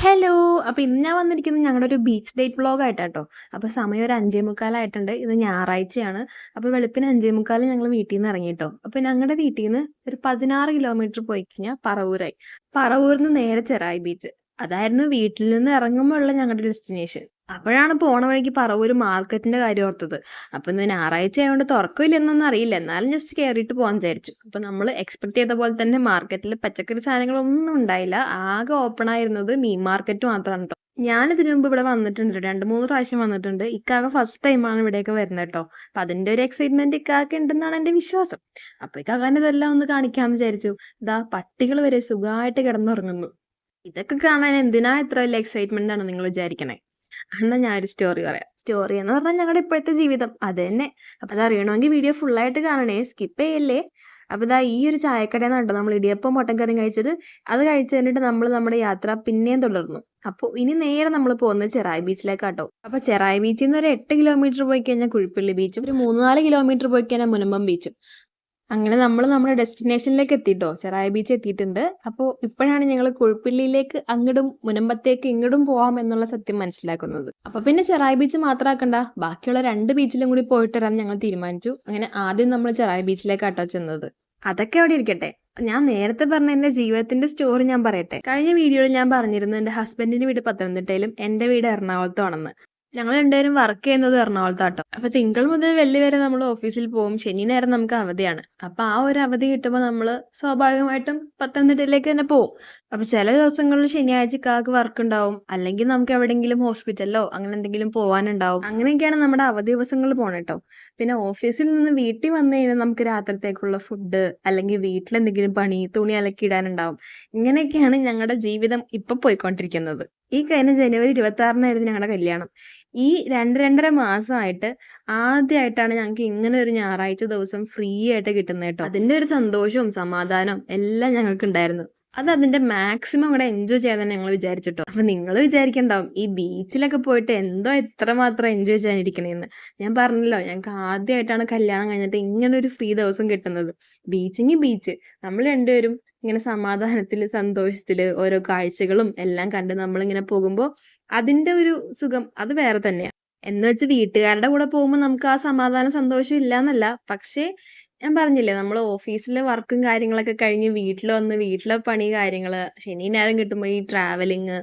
Hello! അപ്പോൾ ഇന്ന് ഞാൻ വന്നിരിക്കുന്നത് ഞങ്ങളുടെ ഒരു ബീച്ച് ഡേറ്റ് വ്ലോഗായിട്ടാട്ടോ. അപ്പോൾ സമയം ഒരു അഞ്ചേ മുക്കാലായിട്ടുണ്ട് ഇത് ഞായറാഴ്ചയാണ്. അപ്പൊ വെളുപ്പിന് അഞ്ചേ മുക്കാൽ ഞങ്ങൾ വീട്ടിൽ നിന്ന് ഇറങ്ങിയിട്ടോ അപ്പോൾ ഞങ്ങളുടെ വീട്ടിൽ നിന്ന് ഒരു 16 കിലോമീറ്റർ പോയി കഴിഞ്ഞാൽ പറവൂരായി. പറവൂരിൽ നിന്ന് നേരെ ചെറായി ബീച്ച്. അതായിരുന്നു വീട്ടിൽ നിന്ന് ഇറങ്ങുമ്പോൾ ഉള്ള ഞങ്ങളുടെ ഡെസ്റ്റിനേഷൻ. അപ്പോഴാണ് പോണ വഴിക്ക് പറവൂർ മാർക്കറ്റിന്റെ കാര്യം ഓർത്തത്. അപ്പൊ ഇന്ന് ഞായറാഴ്ച ആയതുകൊണ്ട് തുറക്കില്ല എന്നൊന്നും അറിയില്ല. എന്നാലും ജസ്റ്റ് കയറിയിട്ട് പോകാൻ വിചാരിച്ചു. അപ്പൊ നമ്മൾ എക്സ്പെക്ട് ചെയ്ത പോലെ തന്നെ മാർക്കറ്റിൽ പച്ചക്കറി സാധനങ്ങളൊന്നും ഉണ്ടായില്ല. ആകെ ഓപ്പൺ ആയിരുന്നത് മീൻ മാർക്കറ്റ് മാത്രമാണ് കേട്ടോ ഞാൻ ഇതിനു മുമ്പ് ഇവിടെ വന്നിട്ടുണ്ട്. 2, 3 പ്രാവശ്യം വന്നിട്ടുണ്ട്. ഇക്കാകെ ഫസ്റ്റ് ടൈമാണ് ഇവിടെയൊക്കെ വരുന്നത് കേട്ടോ അപ്പൊ അതിന്റെ ഒരു എക്സൈറ്റ്മെന്റ് ഇക്കാക്ക് ഉണ്ടെന്നാണ് എന്റെ വിശ്വാസം. അപ്പൊ ഇക്കാകാൻ ഇതെല്ലാം ഒന്ന് കാണിക്കാന്ന് വിചാരിച്ചു. ഇതാ പട്ടികൾ വരെ സുഖമായിട്ട് കിടന്നുറങ്ങുന്നു. ഇതൊക്കെ കാണാൻ എന്തിനാ ഇത്ര വലിയ എക്സൈറ്റ്മെന്റ് ആണ് നിങ്ങൾ വിചാരിക്കണേ? എന്നാ ഞാനൊരു സ്റ്റോറി പറയാം. സ്റ്റോറി എന്ന് പറഞ്ഞാൽ ഞങ്ങളുടെ ഇപ്പോഴത്തെ ജീവിതം. അതന്നെ. അപ്പൊ അത് അറിയണമെങ്കിൽ വീഡിയോ ഫുൾ ആയിട്ട് കാണണേ. സ്കിപ്പ് ചെയ്യല്ലേ. അപ്പൊ ഇതാ ഈ ഒരു ചായക്കടയിൽ നിന്നുണ്ടോ നമ്മൾ ഇടിയപ്പം മുട്ടൻ കറിയും കഴിച്ചത്. അത് കഴിച്ചു കഴിഞ്ഞിട്ട് നമ്മൾ നമ്മുടെ യാത്ര പിന്നെയും തുടർന്നു. അപ്പൊ ഇനി നേരെ നമ്മൾ പോകുന്നത് ചെറായി ബീച്ചിലേക്കാട്ടോ. അപ്പൊ ചെറായി നിന്ന് ഒരു എട്ട് കിലോമീറ്റർ പോയി കഴിഞ്ഞാൽ കുഴിപ്പള്ളി ബീച്ചും ഒരു 3, 4 കിലോമീറ്റർ പോയി കഴിഞ്ഞാൽ മുനമ്പം ബീച്ചും. അങ്ങനെ നമ്മൾ നമ്മുടെ ഡെസ്റ്റിനേഷനിലേക്ക് എത്തിയിട്ടോ ചെറായ ബീച്ച് എത്തിയിട്ടുണ്ട്. അപ്പോൾ ഇപ്പോഴാണ് ഞങ്ങൾ കുഴപ്പിള്ളിയിലേക്ക് അങ്ങടും മുനമ്പത്തേക്ക് ഇങ്ങടും പോവാം എന്നുള്ള സത്യം മനസ്സിലാക്കുന്നത്. അപ്പൊ പിന്നെ ചെറായ ബീച്ച് മാത്രമാക്കണ്ട ബാക്കിയുള്ള രണ്ട് ബീച്ചിലും കൂടി പോയിട്ട് വരാൻ ഞങ്ങൾ തീരുമാനിച്ചു. അങ്ങനെ ആദ്യം നമ്മൾ ചെറായ ബീച്ചിലേക്കാട്ടോ ചെന്നത്. അതൊക്കെ അവിടെ ഇരിക്കട്ടെ. ഞാൻ നേരത്തെ പറഞ്ഞ എന്റെ ജീവിതത്തിന്റെ സ്റ്റോറി ഞാൻ പറയട്ടെ. കഴിഞ്ഞ വീഡിയോയിൽ ഞാൻ പറഞ്ഞിരുന്നു എന്റെ ഹസ്ബൻഡിന്റെ വീട് പത്തനംതിട്ടയിലും എന്റെ വീട് എറണാകുളത്തും ആണെന്ന്. ഞങ്ങൾ രണ്ടുപേരും വർക്ക് ചെയ്യുന്നത് എറണാകുളത്താട്ടോ. അപ്പൊ തിങ്കൾ മുതൽ വെള്ളി വരെ നമ്മൾ ഓഫീസിൽ പോകും ശനി നേരം നമുക്ക് അവധിയാണ്. അപ്പൊ ആ ഒരു അവധി കിട്ടുമ്പോൾ നമ്മൾ സ്വാഭാവികമായിട്ടും പത്തനംതിട്ടയിലേക്ക് തന്നെ പോകും അപ്പൊ ചില ദിവസങ്ങളിൽ ശനിയാഴ്ച കാക്ക് വർക്ക് ഉണ്ടാവും. അല്ലെങ്കിൽ നമുക്ക് എവിടെയെങ്കിലും ഹോസ്പിറ്റലിലോ അങ്ങനെ എന്തെങ്കിലും പോവാനുണ്ടാവും. അങ്ങനെയൊക്കെയാണ് നമ്മുടെ അവധി ദിവസങ്ങൾ പോണേട്ടോ. പിന്നെ ഓഫീസിൽ നിന്ന് വീട്ടിൽ വന്നു കഴിഞ്ഞാൽ നമുക്ക് രാത്രിത്തേക്കുള്ള ഫുഡ് അല്ലെങ്കിൽ വീട്ടിലെന്തെങ്കിലും പണി, തുണി അലക്കി ഇടാനുണ്ടാവും. ഇങ്ങനെയൊക്കെയാണ് ഞങ്ങളുടെ ജീവിതം ഇപ്പൊ പോയിക്കൊണ്ടിരിക്കുന്നത്. ഈ കഴിഞ്ഞ ജനുവരി ഇരുപത്തി ആറിനായിരുന്നു ഞങ്ങളുടെ കല്യാണം. ഈ 2, 2 1/2 മാസമായിട്ട് ആദ്യമായിട്ടാണ് ഞങ്ങൾക്ക് ഇങ്ങനെ ഒരു ഞായറാഴ്ച ദിവസം ഫ്രീ ആയിട്ട് കിട്ടുന്നത് കേട്ടോ. അതിന്റെ ഒരു സന്തോഷവും സമാധാനവും എല്ലാം ഞങ്ങൾക്ക് ഉണ്ടായിരുന്നു. അത് അതിന്റെ മാക്സിമം കൂടെ എൻജോയ് ചെയ്യാൻ ഞങ്ങൾ വിചാരിച്ചിട്ടോ. അപ്പൊ നിങ്ങൾ വിചാരിക്കണ്ടാവും ഈ ബീച്ചിലൊക്കെ പോയിട്ട് എന്തോ എത്രമാത്രം എൻജോയ് ചെയ്യാനിരിക്കണേന്ന്. ഞാൻ പറഞ്ഞല്ലോ ഞങ്ങൾക്ക് ആദ്യമായിട്ടാണ് കല്യാണം കഴിഞ്ഞിട്ട് ഇങ്ങനെ ഒരു ഫ്രീ ദിവസം കിട്ടുന്നത്. Beaching beach. നമ്മൾ രണ്ടുപേരും ഇങ്ങനെ സമാധാനത്തിൽ സന്തോഷത്തിൽ ഓരോ കാഴ്ചകളും എല്ലാം കണ്ട് നമ്മളിങ്ങനെ പോകുമ്പോൾ അതിന്റെ ഒരു സുഖം അത് വേറെ തന്നെയാണ് എന്ന് വെച്ച് വീട്ടുകാരുടെ കൂടെ പോകുമ്പോൾ നമുക്ക് ആ സമാധാന സന്തോഷം ഇല്ലാന്നല്ല. പക്ഷേ ഞാൻ പറഞ്ഞില്ലേ നമ്മൾ ഓഫീസിലെ വർക്കും കാര്യങ്ങളൊക്കെ കഴിഞ്ഞ് വീട്ടിൽ വന്ന് വീട്ടിലെ പണി കാര്യങ്ങൾ ശനി നേരം കിട്ടുമ്പോൾ ഈ ട്രാവലിങ്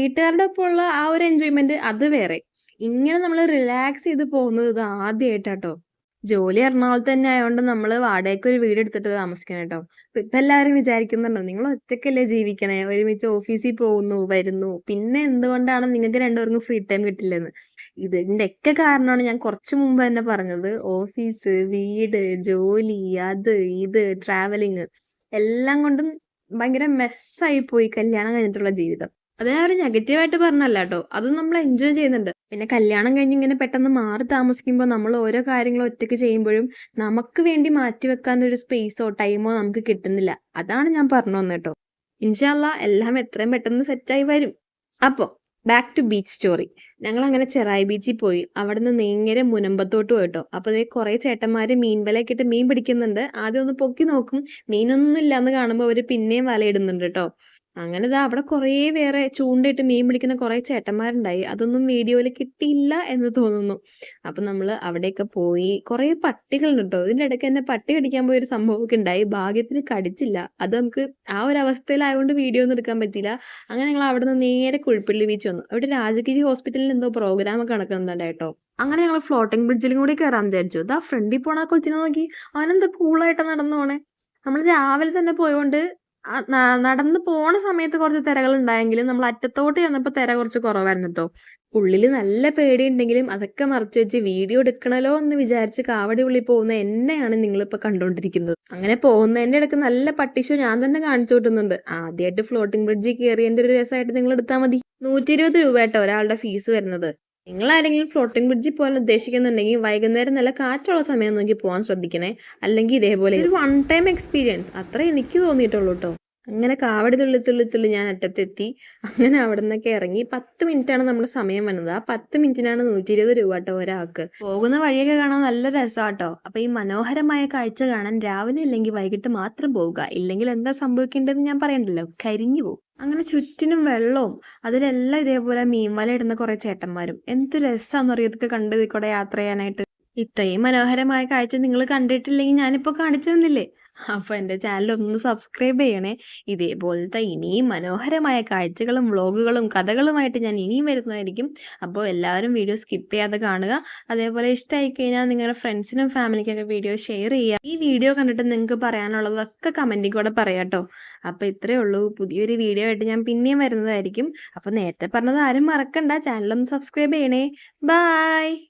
വീട്ടുകാരുടെ ഉള്ള ആ ഒരു എൻജോയ്മെന്റ് അത് വേറെ. ഇങ്ങനെ നമ്മൾ റിലാക്സ് ചെയ്ത് പോകുന്നത് ഇത് ആദ്യമായിട്ടാട്ടോ. ജോലി എറണാകുളത്ത് തന്നെ ആയതുകൊണ്ട് നമ്മൾ വാടകയ്ക്ക് ഒരു വീട് എടുത്തിട്ട് താമസിക്കണം കേട്ടോ. ഇപ്പൊ എല്ലാവരും വിചാരിക്കുന്നുണ്ടോ നിങ്ങൾ ഒറ്റയ്ക്കല്ലേ ജീവിക്കണേ ഒരുമിച്ച് ഓഫീസിൽ പോകുന്നു വരുന്നു പിന്നെ എന്തുകൊണ്ടാണ് നിങ്ങൾക്ക് രണ്ടുപേർക്കും ഫ്രീ ടൈം കിട്ടില്ലെന്ന്. ഇതിന്റെയൊക്കെ കാരണമാണ് ഞാൻ കുറച്ച് മുമ്പ് തന്നെ പറഞ്ഞത്. ഓഫീസ്, വീട്, ജോലി, അത് ഇത് ട്രാവലിങ് എല്ലാം കൊണ്ടും ഭയങ്കര മെസ്സായി പോയി കല്യാണം കഴിഞ്ഞിട്ടുള്ള ജീവിതം. അത് ഞാൻ ഒരു നെഗറ്റീവ് ആയിട്ട് കേട്ടോ ട്ടോ. അതും നമ്മൾ എൻജോയ് ചെയ്യുന്നുണ്ട്. പിന്നെ കല്യാണം കഴിഞ്ഞ് ഇങ്ങനെ പെട്ടെന്ന് മാറി താമസിക്കുമ്പോൾ നമ്മൾ ഓരോ കാര്യങ്ങളും ഒറ്റയ്ക്ക് ചെയ്യുമ്പോഴും നമുക്ക് വേണ്ടി മാറ്റിവെക്കാൻ ഒരു സ്പേസോ ടൈമോ നമുക്ക് കിട്ടുന്നില്ല. അതാണ് ഞാൻ പറഞ്ഞു വന്നത് കേട്ടോ ഇൻഷാല്ല എല്ലാം എത്രയും പെട്ടെന്ന് സെറ്റായി വരും. അപ്പോൾ ബാക്ക് ടു ബീച്ച് സ്റ്റോറി. ഞങ്ങൾ അങ്ങനെ ചെറായി ബീച്ചിൽ പോയി. അവിടുന്ന് നേരെ മുനമ്പത്തോട്ട് പോയിട്ടോ. അപ്പോൾ അതേ കുറേ ചേട്ടന്മാര് മീൻ വലയൊക്കെ മീൻ പിടിക്കുന്നുണ്ട്. ആദ്യം ഒന്ന് പൊക്കി നോക്കും. മീനൊന്നും ഇല്ലാന്ന് കാണുമ്പോൾ അവർ പിന്നെയും വലയിടുന്നുണ്ട് ട്ടോ. അങ്ങനെ ഇതാ അവിടെ കുറേ വേറെ ചൂണ്ടയിട്ട് മീൻ പിടിക്കുന്ന കുറേ ചേട്ടന്മാരുണ്ടായി. അതൊന്നും വീഡിയോയിൽ കിട്ടിയില്ല എന്ന് തോന്നുന്നു. അപ്പൊ നമ്മൾ അവിടെയൊക്കെ പോയി. കുറേ പട്ടികളുണ്ട് കേട്ടോ ഇതിന്റെ ഇടയ്ക്ക് തന്നെ പട്ടി കടിക്കാൻ പോയ ഒരു സംഭവമൊക്കെ ഉണ്ടായി. ഭാഗ്യത്തിന് കടിച്ചില്ല. അത് നമുക്ക് ആ ഒരു അവസ്ഥയിലായതുകൊണ്ട് വീഡിയോ ഒന്നും എടുക്കാൻ പറ്റിയില്ല. അങ്ങനെ ഞങ്ങൾ അവിടെ നിന്ന് നേരെ കുഴിപ്പള്ളി ബീച്ച് വന്നു. അവിടെ രാജഗിരി ഹോസ്പിറ്റലിൽ എന്തോ പ്രോഗ്രാം ഒക്കെ നടക്കുന്നുണ്ട് കേട്ടോ. അങ്ങനെ ഞങ്ങൾ ഫ്ലോട്ടിംഗ് ബ്രിഡ്ജിലും കൂടി കയറാൻ വിചാരിച്ചു. ദാ ഫ്രണ്ടിൽ പോണ കൊച്ചിനെ നോക്കി. അവനെന്ത് കൂളായിട്ടാ നടന്നു പോണേ. നമ്മൾ രാവിലെ തന്നെ പോയോണ്ട് നടന്ന് പോണ സമയത്ത് കുറച്ച് തിരകൾ ഉണ്ടായെങ്കിലും നമ്മൾ അറ്റത്തോട്ട് ചെന്നപ്പോ തിര കുറച്ച് കുറവായിരുന്നു കേട്ടോ ഉള്ളിൽ നല്ല പേടി ഉണ്ടെങ്കിലും അതൊക്കെ മറച്ചു വെച്ച് വീഡിയോ എടുക്കണല്ലോ എന്ന് വിചാരിച്ച് കാവടി ഉള്ളിൽ പോകുന്ന എന്നെയാണ് നിങ്ങളിപ്പോൾ കണ്ടുകൊണ്ടിരിക്കുന്നത് അങ്ങനെ പോകുന്നതിന്റെ ഇടയ്ക്ക് നല്ല പട്ടിഷോ ഞാൻ തന്നെ കാണിച്ചു കൂട്ടുന്നുണ്ട്. ആദ്യമായിട്ട് ഫ്ലോട്ടിംഗ് ബ്രിഡ്ജിൽ കയറിയതിന്റെ ഒരു രസമായിട്ട് നിങ്ങൾ എടുത്താൽ മതി. നൂറ്റി ഇരുപത് രൂപ കേട്ടോ ഒരാളുടെ ഫീസ് വരുന്നത്. നിങ്ങൾ ആരെങ്കിലും ഫ്ലോട്ടിംഗ് ബ്രിഡ്ജിൽ പോകാൻ ഉദ്ദേശിക്കുന്നുണ്ടെങ്കിൽ വൈകുന്നേരം നല്ല കാറ്റുള്ള സമയം നോക്കി പോകാൻ ശ്രദ്ധിക്കണേ. അല്ലെങ്കിൽ ഇതേപോലെ ഒരു വൺ ടൈം എക്സ്പീരിയൻസ് അത്ര എനിക്ക് തോന്നിയിട്ടുള്ളൂ കേട്ടോ അങ്ങനെ കാവടി തുള്ളി തുള്ളി തുള്ളി ഞാൻ അറ്റത്തെത്തി. അങ്ങനെ അവിടെ നിന്നൊക്കെ ഇറങ്ങി 10 മിനിറ്റാണ് നമ്മുടെ സമയം വന്നത്. ആ 10 മിനിറ്റിനാണ് 120 രൂപ കേട്ടോ ഒരാൾക്ക്. പോകുന്ന വഴിയൊക്കെ കാണാൻ നല്ല രസമാട്ടോ അപ്പൊ ഈ മനോഹരമായ കാഴ്ച കാണാൻ രാവിലെ അല്ലെങ്കിൽ വൈകിട്ട് മാത്രം പോവുക. ഇല്ലെങ്കിൽ എന്താ സംഭവിക്കേണ്ടതെന്ന് ഞാൻ പറയണ്ടല്ലോ. കരിഞ്ഞു പോവും. അങ്ങനെ ചുറ്റിനും വെള്ളവും അതിലെല്ലാം ഇതേപോലെ മീൻ വല ഇടുന്ന കുറേ ചേട്ടന്മാരും. എന്ത് രസമാണെന്നറിയോ ഇതൊക്കെ കണ്ട് ഇതിൽ കൂടെ യാത്ര ചെയ്യാനായിട്ട്. ഇത്രയും മനോഹരമായ കാഴ്ച നിങ്ങൾ കണ്ടിട്ടില്ലെങ്കിൽ ഞാനിപ്പോൾ കാണിച്ചു തന്നില്ലേ? അപ്പോൾ എന്റെ ചാനൽ ഒന്ന് സബ്സ്ക്രൈബ് ചെയ്യണേ. ഇതേപോലത്തെ ഇനിയും മനോഹരമായ കാഴ്ചകളും വ്ളോഗുകളും കഥകളുമായിട്ട് ഞാൻ ഇനിയും വരുന്നതായിരിക്കും. അപ്പോൾ എല്ലാവരും വീഡിയോ സ്കിപ്പ് ചെയ്യാതെ കാണുക. അതേപോലെ ഇഷ്ടമായി കഴിഞ്ഞാൽ നിങ്ങളുടെ ഫ്രണ്ട്സിനും ഫാമിലിക്കൊക്കെ വീഡിയോ ഷെയർ ചെയ്യുക. ഈ വീഡിയോ കണ്ടിട്ട് നിങ്ങൾക്ക് പറയാനുള്ളതൊക്കെ കമന്റിൽ കൂടെ പറയാം കേട്ടോ. അപ്പോൾ ഇത്രയേ ഉള്ളൂ. പുതിയൊരു വീഡിയോ ആയിട്ട് ഞാൻ പിന്നെയും വരുന്നതായിരിക്കും. അപ്പോൾ നേരത്തെ പറഞ്ഞത് ആരും മറക്കണ്ട. ചാനലൊന്ന് സബ്സ്ക്രൈബ് ചെയ്യണേ. ബായ്